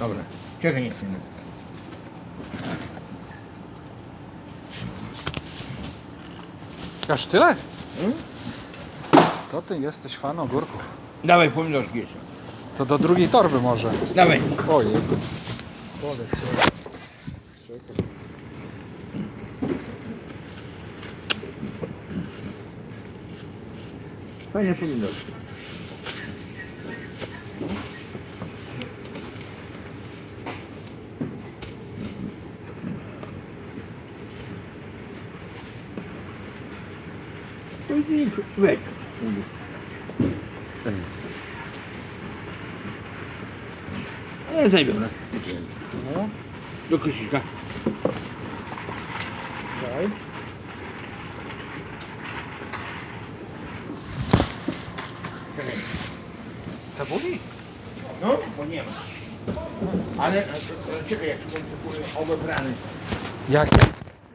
Dobra. Czekaj, nie chcę. Aż tyle? Hmm? To ty jesteś fan ogórków. Dawaj pomidorki jeszcze. To do drugiej torby może. Dawaj. Ojej. Fajne pomidorki. Idź, Weź. Ja zabiorę. No, Do kosika. daj. Cebuli? No, bo nie ma. Ale e, e, czekaj, jak to będzie obebrany. Jakie?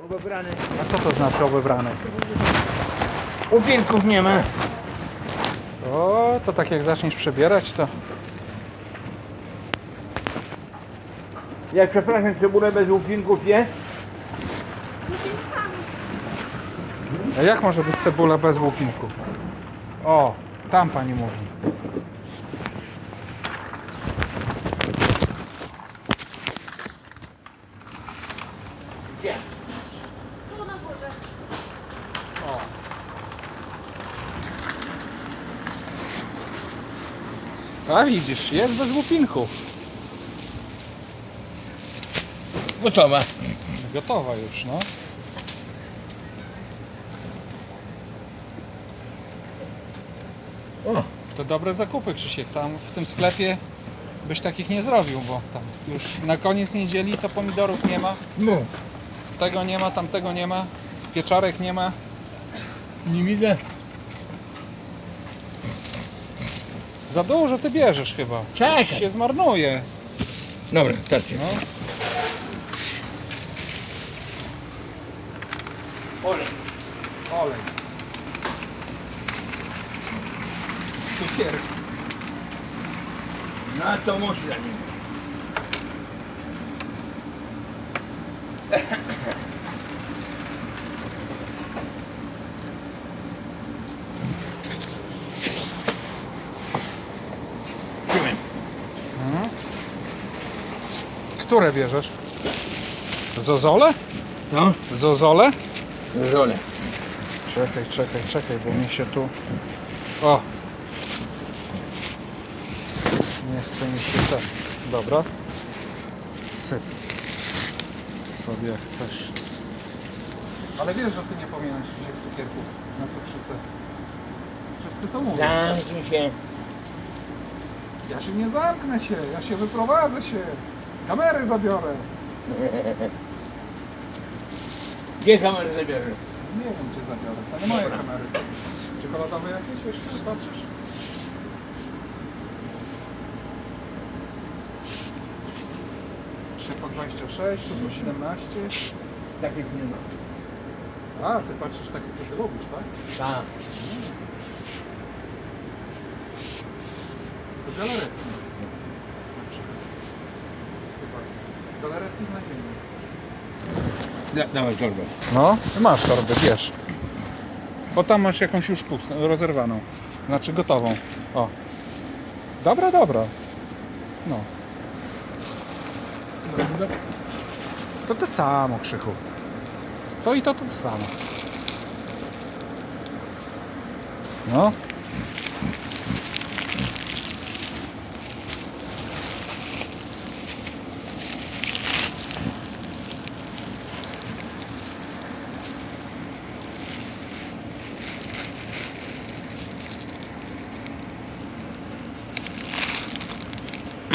Obebrany. A co to znaczy obebrane? Upinków nie ma. O, to tak jak zaczniesz przebierać, to... Jak przepraszam, cebulę bez upinków jest? A jak może być cebula bez łupinku? O, tam pani mówi. Gdzie? Tu na górze. O. A widzisz, jest bez łupinku. Gotowa. Gotowa już, no. O, To dobre zakupy, Krzysiek. Tam w tym sklepie byś takich nie zrobił, bo tam już na koniec niedzieli to pomidorów nie ma, no. tego nie ma, tamtego nie ma, pieczarek nie ma. Nie widzę. Za dużo ty bierzesz chyba. Czekaj. się zmarnuje. Dobra, starczy. No. Olej. Olej. Cukier. No to muszę Które bierzesz? Zozole? No, Zozole? zole. Czekaj, czekaj, czekaj, bo mi się tu... O! Nie chce mi się tak. Dobra. Syp. Sobie jak chcesz. Ale wiesz, że ty nie powinieneś wziąć cukierków na cukrzycę. Wszyscy to mówią. Zamknij się. Ja się nie zamknę się, ja się wyprowadzę się. Kamery zabiorę. Gdzie kamerę zabierzesz? Nie wiem, gdzie zabiorę. To nie moje Dobra. kamery. Czekoladowe jakieś jeszcze? Patrzysz? Trzy po 26, tu po 17. Takich nie ma. A, ty patrzysz takie, co ty lubisz, tak? Tak. To galaretki. Na przykład. Chyba. Galaretki znajdziemy. Da, dawaj torbę. No, masz torbę, bierz. Bo tam masz jakąś już pustą, rozerwaną. Znaczy gotową. O. Dobra, dobra. No. To to samo, Krzychu. To i to to samo. No.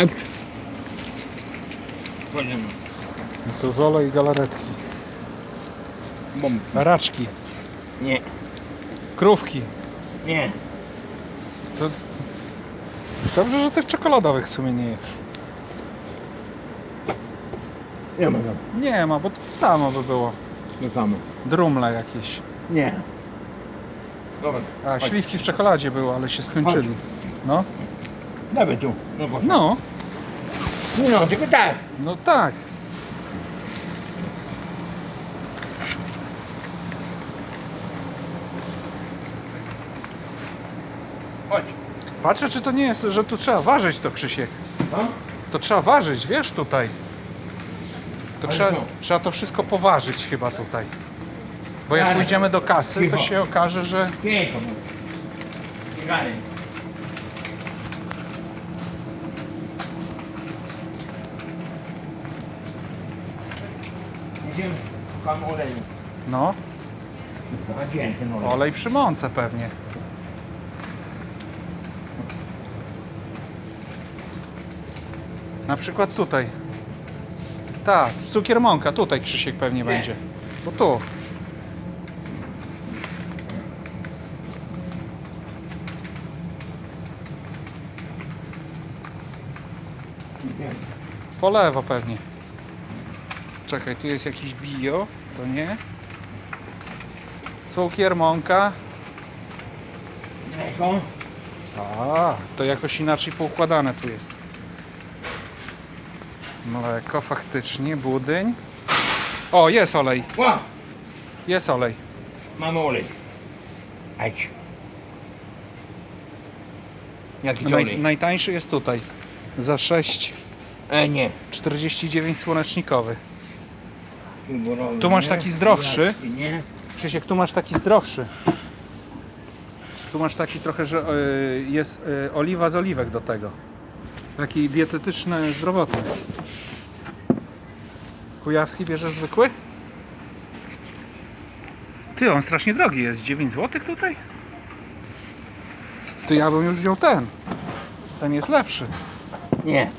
Auć. Chodźmy. Zozole i galaretki. Bomb. Raczki. Nie. Krówki. Nie. To... Dobrze, że tych czekoladowych w sumie nie jesz. Nie ma tam. Nie ma, bo to samo by było. No tam. Drumle jakieś. Nie. Dobra. A, śliwki w czekoladzie były, ale się skończyli. No. Dawaj tu. No, bo... No. Tylko tak. No tak. Chodź. Patrzę, czy to nie jest, że tu trzeba ważyć to, Krzysiek. No. To trzeba ważyć, wiesz, tutaj. To Ale trzeba, co? trzeba to wszystko poważyć chyba tutaj. Bo jak Ale- pójdziemy do kasy, to Cicho. się okaże, że... Piękno. Idziemy, szukamy oleju. No, A gdzie ten olej? olej przy mące pewnie. Na przykład tutaj. Tak, cukier mąka, tutaj Krzysiek pewnie Gdzie? będzie. Bo tu. Po lewo pewnie. Czekaj, tu jest jakiś bio, to nie. Cukier, mąka. Mleko. A, to jakoś inaczej poukładane tu jest. Mleko, faktycznie, budyń. O, jest olej, jest olej. Mamy olej. Ajdź. Jaki to olej? Naj, najtańszy jest tutaj. Za 6,49 E, nie. słonecznikowy. Tu masz taki zdrowszy. Nie. Krzysiek, tu masz taki zdrowszy. Tu masz taki trochę, że y, jest y, oliwa z oliwek do tego. Taki dietetyczny, zdrowotny. Kujawski bierzesz zwykły? Ty, on strasznie drogi jest. 9 zł tutaj? Ty, ja bym już wziął ten. Ten jest lepszy. Nie.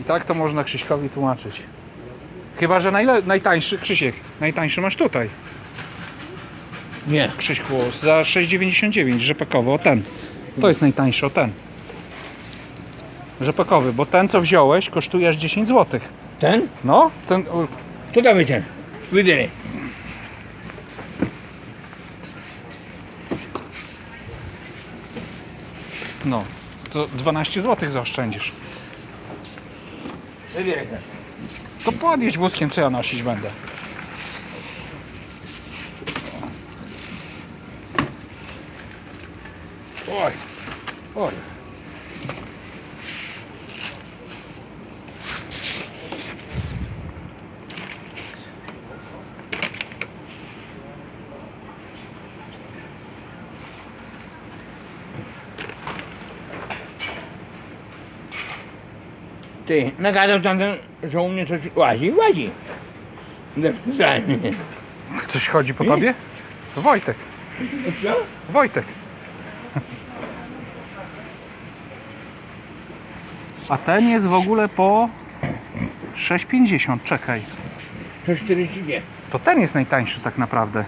I tak to można Krzyśkowi tłumaczyć. Chyba, że najle- najtańszy, Krzysiek, najtańszy masz tutaj. Nie. Krzyśku, za 6,99 rzepakowy, o ten. To jest najtańszy, o ten. Rzepakowy, bo ten co wziąłeś kosztuje aż 10 zł. Ten? No, ten, o, To dawaj ten. Wydry. no, to 12 zł zaoszczędzisz. To podjedź wózkiem, co ja nosić będę. Ty, nagadał tam ten, że u mnie coś łazi, łazi. Zdalnie. Coś chodzi po tobie? To Wojtek, Co? Wojtek. A ten jest w ogóle po 6,50, czekaj. To 40 nie. To ten jest najtańszy tak naprawdę.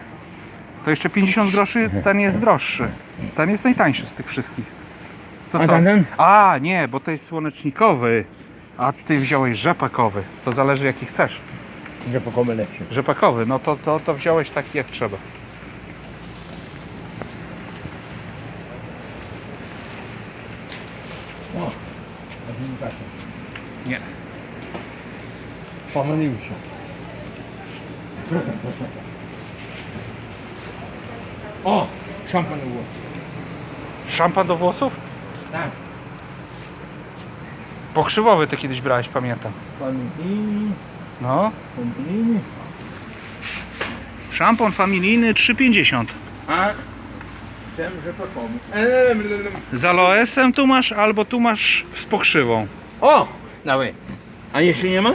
To jeszcze 50 groszy, ten jest droższy. Ten jest najtańszy z tych wszystkich. To A co? tamten? A, nie, bo to jest słonecznikowy. A ty wziąłeś rzepakowy. To zależy jaki chcesz. Że pokomy lepsze. Rzepakowy, no to, to, to wziąłeś taki jak trzeba. O, tu nie. Pomylił się. O, szampan było. Szampan do włosów? Tak. Pokrzywowy ty kiedyś brałeś, pamiętam. Pamiętini, No. pamiętini. Szampon familijny 3,50. A że. Eee, Z aloesem tu masz, albo tu masz z pokrzywą. O, dawaj. A jeszcze nie ma?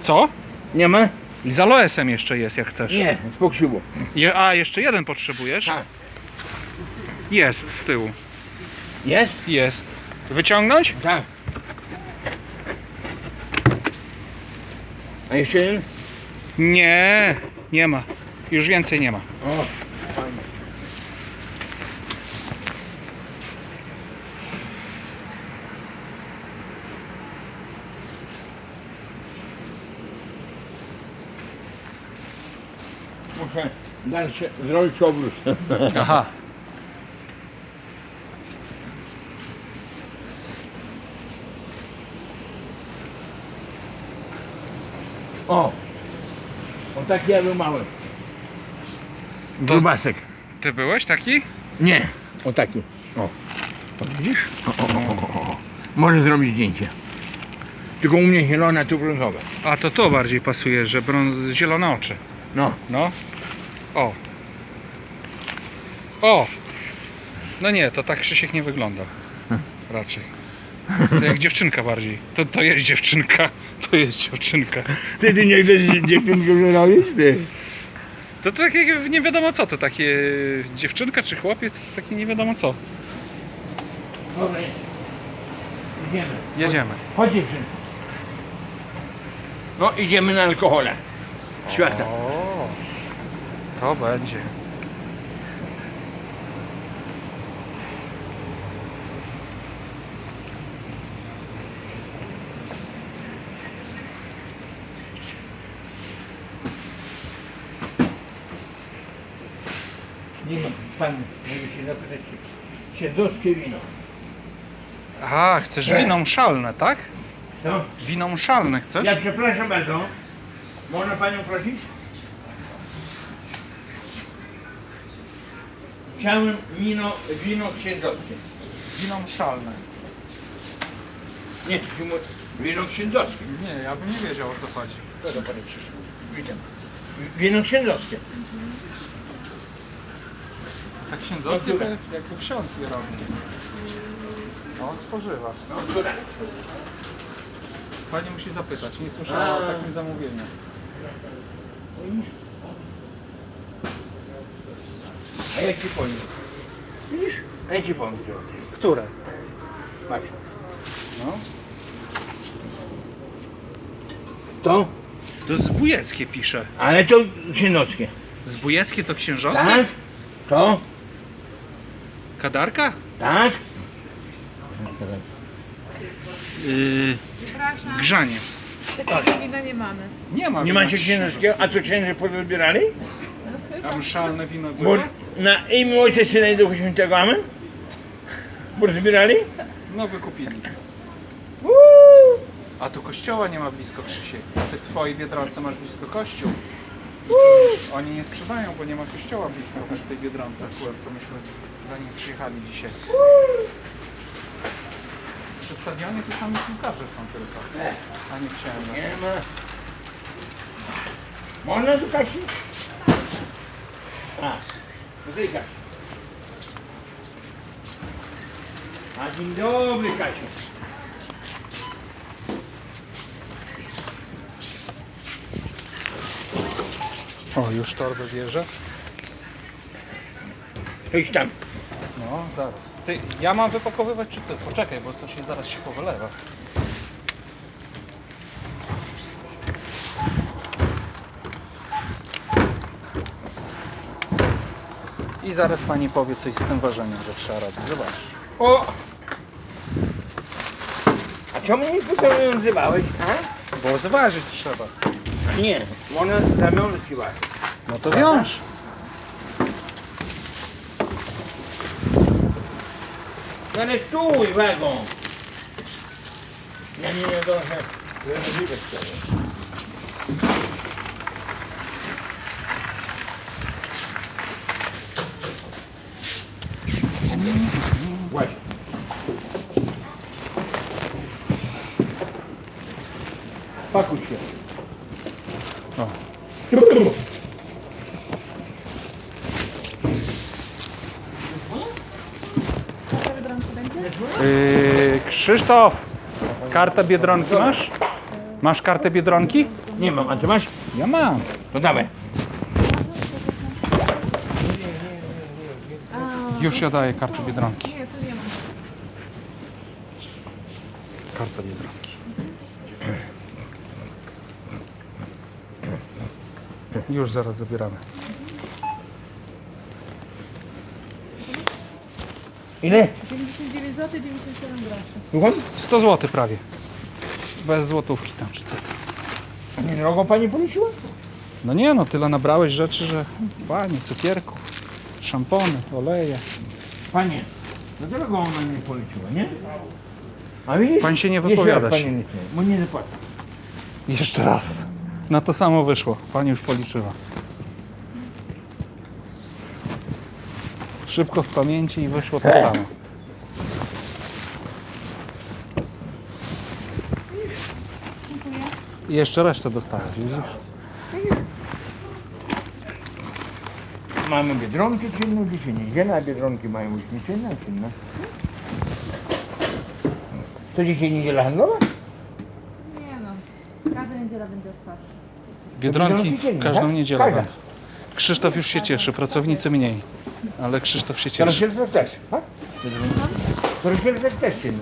Co? Nie ma? I z aloesem jeszcze jest, jak chcesz. Nie, spokrzyło. Je, a, jeszcze jeden potrzebujesz? Tak. Jest z tyłu. Jest? Jest. Wyciągnąć? Tak. A jeszcze jeden? Nie, nie ma. Już więcej nie ma. O, fajnie. Muszę dalsze zrobić obrót. Aha. O taki ja był mały. Grubasek. Ty byłeś taki? Nie, o taki. O. O, widzisz? O, o, o, o, o. Może zrobić zdjęcie. Tylko u mnie zielone, a tu brązowe. A to to bardziej pasuje, że brąz... zielone oczy. No. No. O. O! No nie, to tak Krzysiek nie wyglądał. Raczej. To jak dziewczynka bardziej. To, to jest dziewczynka. To jest dziewczynka. Ty, ty nie chcesz dziewczynkę że robisz? Ty. To takie nie wiadomo co, to takie dziewczynka czy chłopiec, to takie nie wiadomo co. Dobra, jest. Idziemy. Jedziemy. Chodź dziewczynko. No idziemy na alkohole. Świata. O, to będzie. Pan, może się zapytać, siedlowskie wino. Aha, chcesz wino mszalne, tak? No, Wino mszalne chcesz? ja przepraszam bardzo. Można panią prosić? Chciałem wino, wino księdowskie. Wino mszalne. Nie, to się mówi wino księdowskie. Nie, ja bym nie wiedział o co chodzi. Co do pani przyszło? Witam. Wino księdowskie. Tak księdzowskie to które? jakby ksiądz je robi. Spożywa. No, które? Pani musi zapytać, nie słyszała o takim zamówieniu. A ja ci powiem. Widzisz? A ja ci powiem. Które? Patrz. No. To? To zbójeckie pisze. Ale to księdowskie. Zbójeckie to księżowskie? Tak? To? Kadarka? Tak? Yy, Przepraszam, grzaniec. takiego wina nie mamy. Nie ma Nie wina macie księdowskiego? A co księży pozbierali? A mszalne wino Bo było? na imię Ojca Syna i Ducha Świętego, amen? Pozbierali? No wykupili. Uuu. A tu kościoła nie ma blisko Krzysiek. A ty w twojej Biedronce masz blisko kościół. Oni nie sprzedają, bo nie ma kościoła blisko przy tej Biedronce akurat, co myśmy zanim przyjechali dzisiaj. Przy stadionie to sami piłkarze są tylko. A nie chciałem. na- Nie ma. Można tu Kasi? A, Kasi. A dzień dobry Kasiu. O, już torbę bierze? Idź tam. No, zaraz. Ty, ja mam wypakowywać czy ty? Poczekaj, bo to się zaraz się powylewa. I zaraz pani powie coś z tym ważeniem, że trzeba robić. Zobacz. O! A czemu nie potem ją nazywałeś, a? Bo zważyć trzeba. Nie, ona zamiast ci waży. No to wiąż. Ale stój, wagon. Ja nie wiem, trochę. Możliwe sobie. Właśnie. Pakuj się. O. Yy, Krzysztof, kartę Biedronki masz? Masz kartę Biedronki? Nie mam, a ty masz? Ja mam. To dawaj. Już ja daję kartę Biedronki. Karta Biedronki. Już zaraz zabieramy. Ile? 99 zł 97 groszy. Słucham? 100 zł prawie. Bez złotówki tam czy co. Nie drogą pani poleciła? No nie no, tyle nabrałeś rzeczy, że panie, cukierków, szampony, oleje. Panie, no drogą ona nie poleciła, nie? A widzisz? Pan się nie wypowiada raz się. Pani nie bo nie zapłaci. Jeszcze raz. Na to samo wyszło. Pani już policzyła. Szybko w pamięci i wyszło to samo. I jeszcze resztę dostałeś, widzisz? Mamy Biedronkę czynną, dzisiaj niedziela, a Biedronki mają być nieczynne, a czynne. To dzisiaj niedziela handlowa? Nie no, każda niedziela będzie otwarta. Biedronki Biedronki dziennie, każdą tak? niedzielę. Każda. Krzysztof już się cieszy, pracownicy mniej. Ale Krzysztof się cieszy. Staroświecek też, tak? Też czynny.